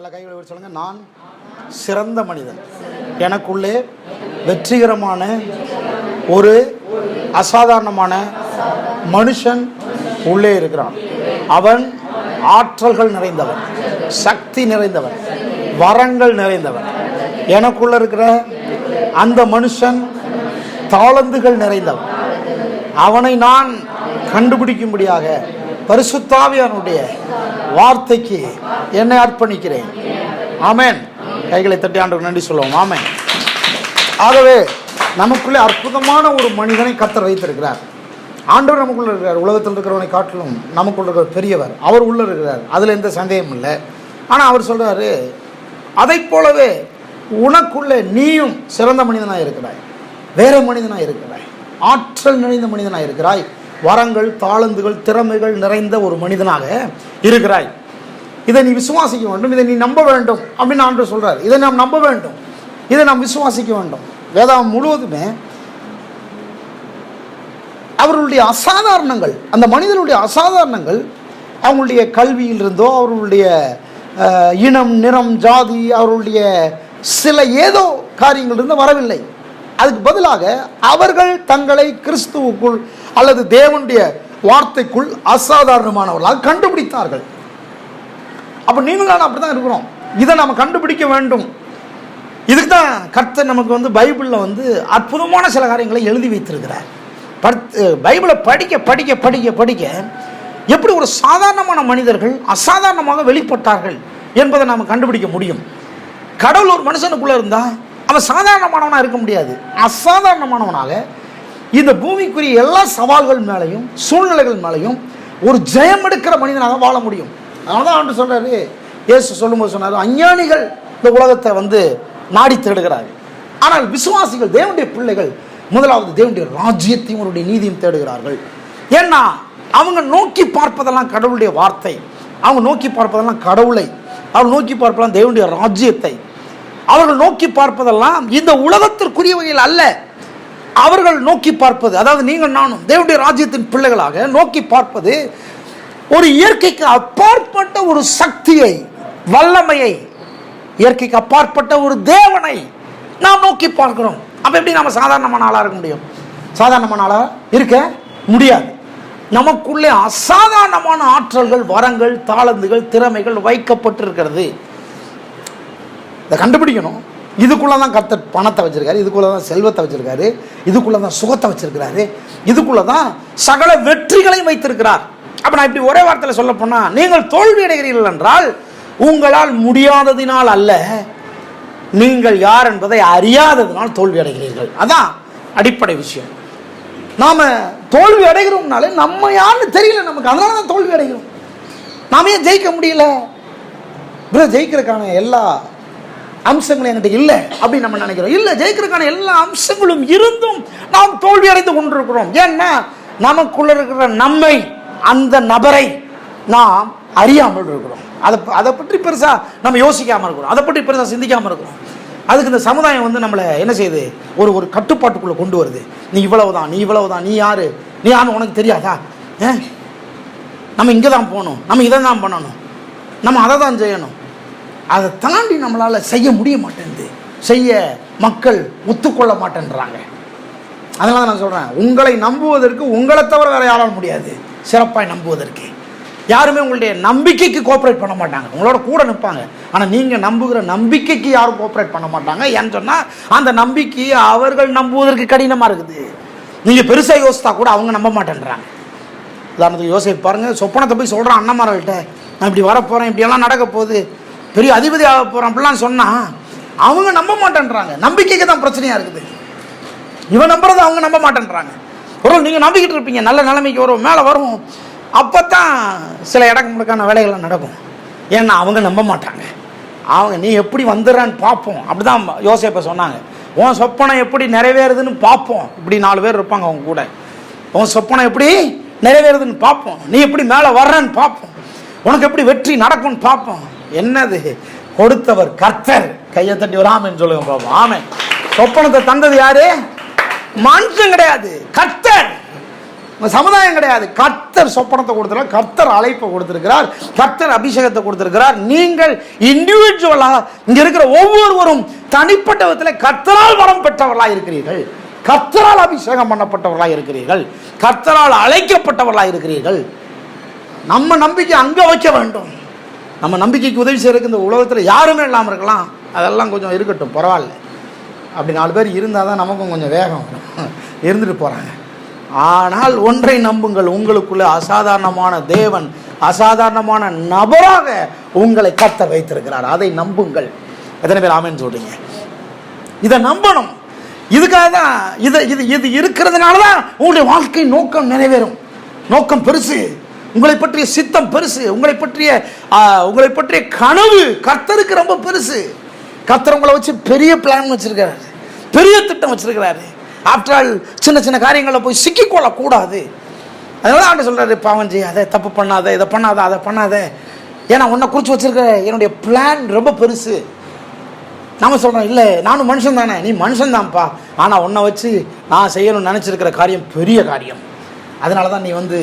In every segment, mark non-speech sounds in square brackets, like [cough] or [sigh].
எல்லா கைகளை சொல்லுங்க நான் சிறந்த மனிதன். எனக்குள்ளே வெற்றிகரமான ஒரு அசாதாரணமான மனுஷன் உள்ளே இருக்கிறான். அவன் ஆற்றல்கள் நிறைந்தவன் சக்தி நிறைந்தவன் வரங்கள் நிறைந்தவன். எனக்குள்ள இருக்கிற அந்த மனுஷன் தாளந்துகள் நிறைந்தவன். அவனை நான் கண்டுபிடிக்கும்படியாக பரிசுத்தாவியானுடைய வார்த்தைக்கு என்னை அர்ப்பணிக்கிறேன். ஆமேன். கைகளை தட்டி ஆண்டு நன்றி சொல்லுவோம். ஆமேன். ஆகவே நமக்குள்ளே அற்புதமான ஒரு மனிதனை கத்தர் வைத்திருக்கிறார். ஆண்டவர் நமக்குள்ள இருக்கிறார். உலகத்தில் இருக்கிறவனை காட்டிலும் நமக்குள்ள இருக்கிற பெரியவர். அவர் உள்ளே இருக்கிறார். அதில் எந்த சந்தேகமும் இல்லை. ஆனால் அவர் சொல்கிறாரு அதைப் போலவே உனக்குள்ளே நீயும் சிறந்த மனிதனாக இருக்கிறாய். வேற மனிதனாக இருக்கிறாய். ஆற்றல் நிறைந்த மனிதனாக இருக்கிறாய். வரங்கள் தாளந்துகள் திறமைகள் நிறைந்த ஒரு மனிதனாக இருக்கிறாய். இதை நீ விசுவாசிக்க வேண்டும் இதை நீ நம்ப வேண்டும் அப்படின்னு ஆண்டு சொல்கிறார் இதை நாம் நம்ப வேண்டும் இதை நாம் விசுவாசிக்க வேண்டும். வேதாம் முழுவதுமே அவர்களுடைய அசாதாரணங்கள் அந்த மனிதனுடைய அசாதாரணங்கள் அவங்களுடைய கல்வியிலிருந்தோ அவர்களுடைய இனம் நிறம் ஜாதி அவர்களுடைய சில ஏதோ காரியங்களிலிருந்து வரவில்லை. அதுக்கு பதிலாக அவர்கள் தங்களை கிறிஸ்துவுக்குள் அல்லது தேவனுடைய வார்த்தைக்குள் அசாதாரணமானவர்களாக கண்டுபிடித்தார்கள். அப்போ நீங்களும் நான் அப்படி தான் இருக்கிறோம். இதை நம்ம கண்டுபிடிக்க வேண்டும். இதுக்கு தான் கர்த்தர் நமக்கு வந்து பைபிளில் வந்து அற்புதமான சில காரியங்களை எழுதி வைத்திருக்கிறார். படுத்து பைபிளை படிக்க படிக்க படிக்க படிக்க எப்படி ஒரு சாதாரணமான மனிதர்கள் அசாதாரணமாக வெளிப்பட்டார்கள் என்பதை நாம் கண்டுபிடிக்க முடியும். கடவுள் ஒரு மனுஷனுக்குள்ளே இருந்தால் அவன் சாதாரணமானவனாக இருக்க முடியாது. அசாதாரணமானவனாக இந்த பூமிக்குரிய எல்லா சவால்கள் மேலையும் சூழ்நிலைகள் மேலையும் ஒரு ஜெயம் எடுக்கிற மனிதனாக வாழ முடியும். அதனால தான் ஆண்டு சொல்றாரு இயேசு சொல்லும்போது சொன்னார் அஞ்ஞானிகள் இந்த உலகத்தை வந்து நாடி தேடுகிறார்கள். ஆனால் விசுவாசிகள் தேவனுடைய பிள்ளைகள் முதலாவது தேவனுடைய ராஜ்யத்தையும் அவருடைய நீதியும் தேடுகிறார்கள். ஏன்னா அவங்க நோக்கி பார்ப்பதெல்லாம் கடவுளுடைய வார்த்தை. அவங்க நோக்கி பார்ப்பதெல்லாம் கடவுளை. அவங்க நோக்கி பார்ப்பதெல்லாம் தேவனுடைய ராஜ்யத்தை. அவர்கள் நோக்கி பார்ப்பதெல்லாம் இந்த உலகத்திற்குரிய வகையில் அல்ல. அவர்கள் நோக்கி பார்ப்பது அதாவது நீங்கள் நானும் தேவனுடைய ராஜ்யத்தின் பிள்ளைகளாக நோக்கி பார்ப்பது ஒரு இயற்கைக்கு அப்பாற்பட்ட ஒரு சக்தியை வல்லமையை இயற்கைக்கு அப்பாற்பட்ட ஒரு தேவனை நாம் நோக்கி பார்க்கிறோம். அப்போ எப்படி நம்ம சாதாரணமான ஆளாக இருக்க முடியும்? சாதாரணமான ஆளாக இருக்க முடியாது. நமக்குள்ளே அசாதாரணமான ஆற்றல்கள் வரங்கள் தாளந்துகள் திறமைகள் வைக்கப்பட்டிருக்கிறது. இதை கண்டுபிடிக்கணும். இதுக்குள்ள தான் கர்த்தர் பணத்தை வச்சிருக்காரு இதுக்குள்ள தான் செல்வத்தை வச்சிருக்காரு இதுக்குள்ள தான் சுகத்தை வச்சிருக்கிறாரு இதுக்குள்ள தான் சகல வெற்றிகளையும் வைத்திருக்கிறார். அப்போ நான் இப்படி ஒரே வார்த்தையில் சொல்ல போனால் நீங்கள் தோல்வி அடைகிறீர்கள் என்றால் உங்களால் முடியாததினால் அல்ல நீங்கள் யார் என்பதை அறியாததினால் தோல்வி அடைகிறீர்கள். அதான் அடிப்படை விஷயம். நாம தோல்வி அடைகிறோம்னாலே நம்ம யாருன்னு தெரியல நமக்கு அதனால தான் தோல்வி அடைகிறோம். நாம ஏன் ஜெயிக்க முடியல? ஜெயிக்கிறதுக்கான எல்லா அம்சங்கள் என்கிட்ட இல்லை அப்படின்னு நம்ம நினைக்கிறோம். இல்லை ஜெயிக்கிறதுக்கான எல்லா அம்சங்களும் இருந்தும் நாம் தோல்வி அடைந்து கொண்டிருக்கிறோம். ஏன்னா நமக்குள்ள இருக்கிற நம்மை அந்த நபரை நாம் அறியாமல் இருக்கிறோம். அதை அதை பற்றி பெருசாக நம்ம யோசிக்காமல் இருக்கிறோம். அதை பற்றி பெருசாக சிந்திக்காமல் இருக்கிறோம். அதுக்கு இந்த சமுதாயம் வந்து நம்மளை என்ன செய்யுது? ஒரு ஒரு கட்டுப்பாட்டுக்குள்ளே கொண்டு வருது. நீ இவ்வளவுதான் நீ இவ்வளவுதான் நீ யாரு? நீ யாருன்னு உனக்கு தெரியாதா? ஏ நம்ம இங்கே தான் போகணும். நம்ம இதை தான் பண்ணணும். நம்ம அதை தான் செய்யணும். அதை தாண்டி நம்மளால் செய்ய முடிய மாட்டேங்குது. செய்ய மக்கள் ஒத்துக்கொள்ள மாட்டேன்றாங்க. அதனால தான் நான் சொல்கிறேன் உங்களை நம்புவதற்கு உங்களை தவிர வேறு யாரால் முடியாது. சிறப்பாக நம்புவதற்கு. யாருமே உங்களுடைய நம்பிக்கைக்கு கோஆப்ரேட் பண்ண மாட்டாங்க. உங்களோட கூட நிற்பாங்க ஆனால் நீங்கள் நம்புகிற நம்பிக்கைக்கு யாரும் கோஆப்ரேட் பண்ண மாட்டாங்க. ஏன்னு சொன்னால் அந்த நம்பிக்கை அவர்கள் நம்புவதற்கு கடினமாக இருக்குது. நீங்கள் பெருசாக யோசித்தா கூட அவங்க நம்ப மாட்டேன்றாங்க. உதாரணத்துக்கு யோசிப்பாருங்க சொப்பனத்தை போய் சொல்கிறான் அண்ணமார்கள்ட்ட. நான் இப்படி வரப்போகிறேன் இப்படியெல்லாம் நடக்க போகுது. பெரிய அதிபதி ஆக போகிறான் அப்படிலாம் சொன்னால் அவங்க நம்ப மாட்டேன்றாங்க. நம்பிக்கைக்கு தான் பிரச்சனையாக இருக்குது. இவன் நம்புறதை அவங்க நம்ப மாட்டேன்றாங்க. ஒரு நீங்கள் நம்பிக்கிட்டு இருப்பீங்க நல்ல நிலைமைக்கு வரும் மேலே வரும் அப்போ தான் சில இடங்களுக்கான வேலைகள்லாம் நடக்கும். ஏன்னா அவங்க நம்ப மாட்டாங்க. அவங்க நீ எப்படி வந்துடுறான்னு பார்ப்போம். அப்படி தான் யோசிப்ப சொன்னாங்க. உன் சொப்பனம் எப்படி நிறைவேறுதுன்னு பார்ப்போம். இப்படி நாலு பேர் இருப்பாங்க அவங்க கூட. உன் சொப்பனம் எப்படி நிறைவேறுதுன்னு பார்ப்போம். நீ எப்படி மேலே வர்றன்னு பார்ப்போம். உனக்கு எப்படி வெற்றி நடக்கும்னு பார்ப்போம். என்னது? கொடுத்தவர் கர்த்தர். கையை தட்டி வராமன்னு சொல்லுங்க பார்ப்போம் ஆமென். சொப்பனத்தை தந்தது யாரு? மனுஷன் கிடையாது. கர்த்தர். சமுதாயம் கிடையாது. கர்த்தர் சொப்பனத்தை கொடுத்திருக்கிறார். கர்த்தர் அழைப்பை கொடுத்திருக்கிறார். கர்த்தர் அபிஷேகத்தை கொடுத்துருக்கிறார். நீங்கள் இண்டிவிஜுவலாக இங்க இருக்கிற ஒவ்வொருவரும் தனிப்பட்ட விதத்தில் கர்த்தரால் வரம் பெற்றவர்களாக இருக்கிறீர்கள். கர்த்தரால் அபிஷேகம் பண்ணப்பட்டவர்களாக இருக்கிறீர்கள். கர்த்தரால் அழைக்கப்பட்டவர்களாக இருக்கிறீர்கள். நம்ம நம்பிக்கை அங்கே வைக்க வேண்டும். நம்ம நம்பிக்கைக்கு உதவி செய்கிறதுக்கு இந்த உலகத்தில் யாருமே இல்லாமல் இருக்கலாம். அதெல்லாம் கொஞ்சம் இருக்கட்டும் பரவாயில்ல. அப்படி நாலு பேர் இருந்தால் தான் நமக்கும் கொஞ்சம் வேகம் [laughs] இருந்துட்டு போகிறாங்க ஆனால் ஒன்றை நம்புங்கள் உங்களுக்குள்ளே அசாதாரணமான தேவன் அசாதாரணமான நபராக உங்களை கத்த வைத்திருக்கிறார். அதை நம்புங்கள். எத்தனை பேர் ஆமேன்னு சொல்கிறீங்க இதை நம்பணும். இதுக்காக தான் இதை இது இது இருக்கிறதுனால தான் உங்களுடைய வாழ்க்கை நோக்கம் நிறைவேறும். நோக்கம் பெருசு. உங்களை பற்றிய சித்தம் பெருசு. உங்களை பற்றிய உங்களை பற்றிய கனவு கர்த்தருக்கு ரொம்ப பெருசு. கர்த்தர் உங்களை வச்சு பெரிய பிளான் வச்சிருக்கிறாரு. பெரிய திட்டம் வச்சிருக்கிறாரு. ஆஃப்டர் ஆல் சின்ன சின்ன காரியங்களில் போய் சிக்கிக்கொள்ளக்கூடாது. அதனால ஆண்டு சொல்கிறாரு பாவஞ்சி அதை தப்பு பண்ணாத இதை பண்ணாத அதை பண்ணாத. ஏன்னா உன்னை குறித்து வச்சிருக்க என்னுடைய பிளான் ரொம்ப பெருசு. நாம சொல்கிறோம் இல்லை நானும் மனுஷன் தானே நீ மனுஷன் தான்ப்பா. ஆனால் உன்னை வச்சு நான் செய்யணும்னு நினச்சிருக்கிற காரியம் பெரிய காரியம். அதனால தான் நீ வந்து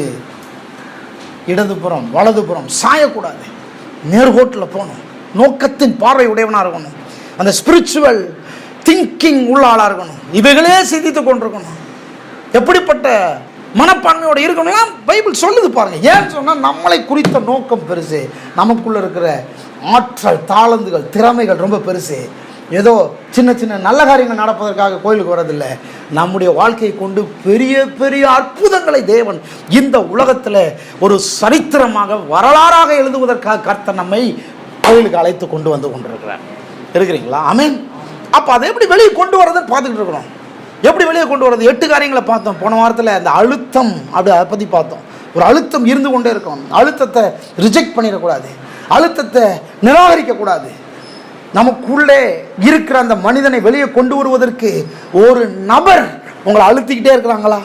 இடதுபுறம் வலதுபுறம் சாயக்கூடாது. நேர்கோட்டில் போகணும். நோக்கத்தின் பார்வை உடையவனாக இருக்கணும். அந்த ஸ்பிரிச்சுவல் திங்கிங் உள்ள ஆளாக இருக்கணும். இவைகளே சிந்தித்து கொண்டிருக்கணும். எப்படிப்பட்ட மனப்பான்மையோடு இருக்கணும்? பைபிள் சொல்லுது பாருங்கள் ஏன்னு சொன்னால் நம்மளை குறித்த நோக்கம் பெருசு. நமக்குள்ளே இருக்கிற ஆற்றல் தாளந்துகள் திறமைகள் ரொம்ப பெருசு. ஏதோ சின்ன சின்ன நல்ல காரியங்கள் நடப்பதற்காக கோயிலுக்கு வரதில்லை நம்முடைய வாழ்க்கையை கொண்டு பெரிய பெரிய அற்புதங்களை தேவன் இந்த உலகத்தில் ஒரு சரித்திரமாக வரலாறாக எழுதுவதற்காக கர்த்தர் நம்மை கோயிலுக்கு அழைத்து கொண்டு வந்து கொண்டிருக்கிறார். இருக்கிறீங்களா? அமேன் அப்போ அதை எப்படி வெளியே கொண்டு வரதுன்னு பார்த்துக்கிட்டு இருக்கிறோம். எப்படி வெளியே கொண்டு வரது எட்டு காரியங்களை பார்த்தோம். போன வாரத்தில் அந்த அழுத்தம் அப்படி அதை பற்றி பார்த்தோம். ஒரு அழுத்தம் இருந்து கொண்டே இருக்கணும். அழுத்தத்தை ரிஜெக்ட் பண்ணிடக்கூடாது. அழுத்தத்தை நிராகரிக்கக்கூடாது. நமக்குள்ளே இருக்கிற அந்த மனிதனை வெளியே கொண்டு வருவதற்கு ஒரு நபர் உங்களை அழுத்திக்கிட்டே இருக்கிறாங்களா?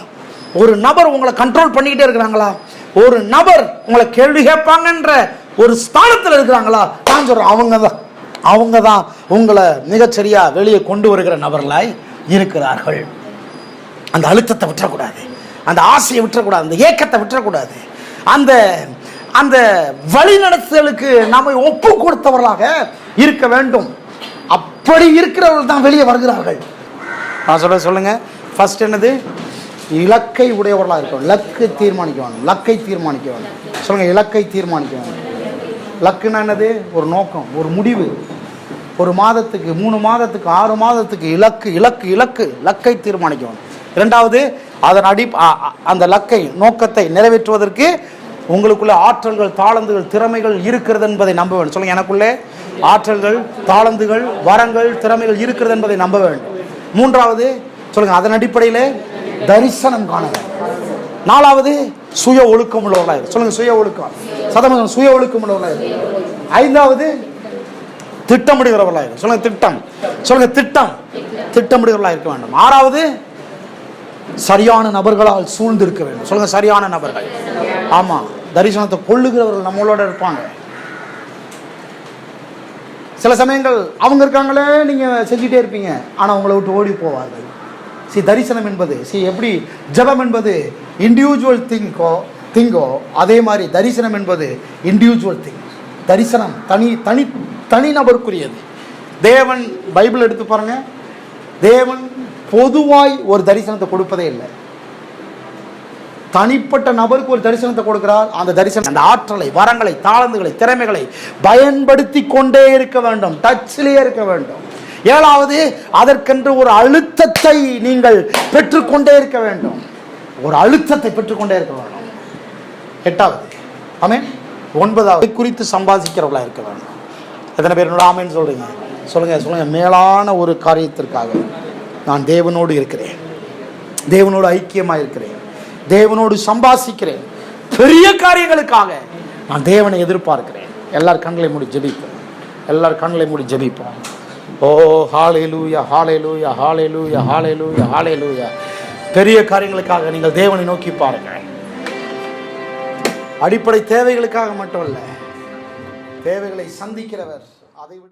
ஒரு நபர் உங்களை கண்ட்ரோல் பண்ணிக்கிட்டே இருக்கிறாங்களா? ஒரு நபர் உங்களை கேள்வி கேட்பாங்கன்ற ஒரு ஸ்தானத்தில் இருக்கிறாங்களா? நான் சொல்கிறேன் அவங்க தான் அவங்க தான் உங்களை மிகச்சரியாக வெளியே கொண்டு வருகிற நபர்களாய் இருக்கிறார்கள். அந்த அழுத்தத்தை விட்டுறக்கூடாது. அந்த ஆசையை விட்டுறக்கூடாது. அந்த ஏக்கத்தை விட்டுறக்கூடாது. அந்த அந்த வழிநடத்தலுக்கு நாம் ஒப்பு கொடுத்தவர்களாக இருக்க வேண்டும். அப்படி இருக்கிறவர்கள் தான் வெளியே வருகிறார்கள். நான் சொல்ல சொல்லுங்க. ஃபர்ஸ்ட் என்னது? இலக்கை உடையவர்களாக இருக்கும் லக்கு தீர்மானிக்க வேணும் லக்கை தீர்மானிக்க வேணும் சொல்லுங்கள் இலக்கை தீர்மானிக்க வேணும் லக்குன்னா என்னது? ஒரு நோக்கம் ஒரு முடிவு. ஒரு மாதத்துக்கு மூணு மாதத்துக்கு ஆறு மாதத்துக்கு இலக்கு இலக்கு இலக்கு. லக்கை தீர்மானிக்கணும். இரண்டாவது அதன் அடி அந்த லக்கை நோக்கத்தை நிறைவேற்றுவதற்கு உங்களுக்குள்ள ஆற்றல்கள் தாளந்துகள் திறமைகள் இருக்கிறது என்பதை நம்ப வேண்டும் சொல்லுங்க எனக்குள்ளே ஆற்றல்கள் தாளந்துகள் வரங்கள் திறமைகள் இருக்கிறது என்பதை நம்ப வேண்டும் மூன்றாவது சொல்லுங்க அதன் அடிப்படையில் தரிசனம் காண நாலாவது சுய ஒழுக்கம் உள்ளவர்களாக சொல்லுங்க சுய ஒழுக்கம். சதமதம் சுய ஒழுக்கம் உள்ளவர்களாக ஐந்தாவது திட்டமிடுகிறவர்களாக இரு. சொல்லுங்க திட்டம். சொல்லுங்க திட்டம். திட்டமிடுகிறவர்களாக இருக்க வேண்டும். ஆறாவது சரியான நபர்களால் சூழ்ந்திருக்க வேண்டும். சொல்லுங்க சரியான நபர்கள். ஆமாம் தரிசனத்தை கொள்ளுகிறவர்கள் நம்மளோட இருப்பாங்க. சில சமயங்கள் அவங்க இருக்காங்களே நீங்கள் செஞ்சுட்டே இருப்பீங்க. ஆனால் உங்களை விட்டு ஓடி போவார்கள். சி தரிசனம் என்பது சி எப்படி ஜெபம் என்பது இண்டிவிஜுவல் திங்கோ திங்கோ அதே மாதிரி தரிசனம் என்பது இண்டிவிஜுவல் திங் தரிசனம் தனி தனி தனிநபருக்குரியது தேவன் பைபிள் எடுத்து பாருங்கள் தேவன் பொதுவாய் ஒரு தரிசனத்தை கொடுப்பதே இல்லை. தனிப்பட்ட நபருக்கு ஒரு தரிசனத்தை கொடுக்கிறார். அந்த தரிசனம் அந்த ஆற்றலை வரங்களை தாளந்துகளை திறமைகளை பயன்படுத்தி கொண்டே இருக்க வேண்டும். டச்சிலேயே இருக்க வேண்டும். ஏழாவது அதற்கென்று ஒரு அழுத்தத்தை நீங்கள் பெற்றுக்கொண்டே இருக்க வேண்டும். ஒரு அழுத்தத்தை பெற்றுக்கொண்டே இருக்க வேண்டும். எட்டாவது ஆமென். ஒன்பதாவது குறித்து சம்பாதிக்கிறவர்களாக இருக்க வேண்டும். எத்தனை பேர் ஆமேன்னு ஆமென்னு சொல்றீங்க. சொல்லுங்க சொல்லுங்க. மேலான ஒரு காரியத்திற்காக நான் தேவனோடு இருக்கிறேன். தேவனோடு ஐக்கியமாக இருக்கிறேன். தேவனோடு சம்பாசிக்கிறேன். பெரிய காரியங்களுக்காக நான் தேவனை எதிர்பார்க்கிறேன். எல்லார் கண்களை மூடி ஜெபிப்போம். எல்லார் கண்களை மூடி ஜெபிப்போம். ஓ ஹாலே லூயா ஹாலே லூயா ஹாலே லூயா ஹாலே லூயா ஹாலே லூயா பெரிய காரியங்களுக்காக நீங்கள் தேவனை நோக்கி பாருங்கள். அடிப்படை தேவைகளுக்காக மட்டும் அல்ல தேவைகளை சந்திக்கிறவர் அதை விட